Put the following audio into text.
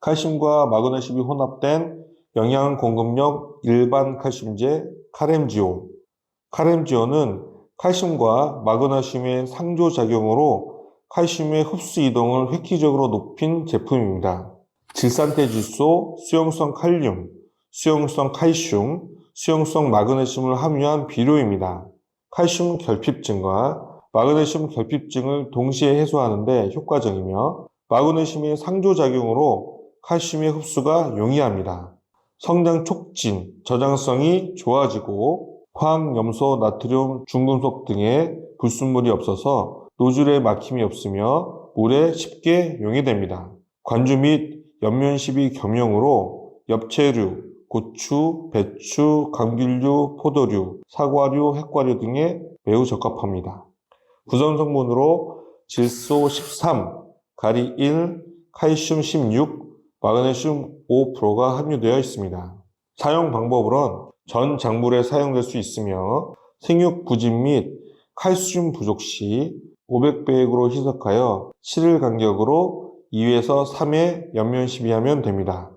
칼슘과 마그네슘이 혼합된 영양 공급력 일반 칼슘제 카렘지오. 카렘지오는 칼슘과 마그네슘의 상조 작용으로 칼슘의 흡수 이동을 획기적으로 높인 제품입니다. 질산태질소, 수용성 칼륨, 수용성 칼슘, 수용성 마그네슘을 함유한 비료입니다. 칼슘 결핍증과 마그네슘 결핍증을 동시에 해소하는데 효과적이며 마그네슘의 상조작용으로 칼슘의 흡수가 용이합니다. 성장 촉진, 저장성이 좋아지고 화학 염소, 나트륨, 중금속 등의 불순물이 없어서 노즐에 막힘이 없으며 물에 쉽게 용해됩니다. 관주 및 연면십이 겸용으로 엽채류, 고추, 배추, 감귤류, 포도류, 사과류, 핵과류 등에 매우 적합합니다. 구성 성분으로 질소 13, 가리 1, 칼슘 16, 마그네슘 5%가 함유되어 있습니다. 사용 방법으론 전 작물에 사용될 수 있으며 생육 부진 및 칼슘 부족 시 500배액으로 희석하여 7일 간격으로 2에서 3회 연면 시비하면 됩니다.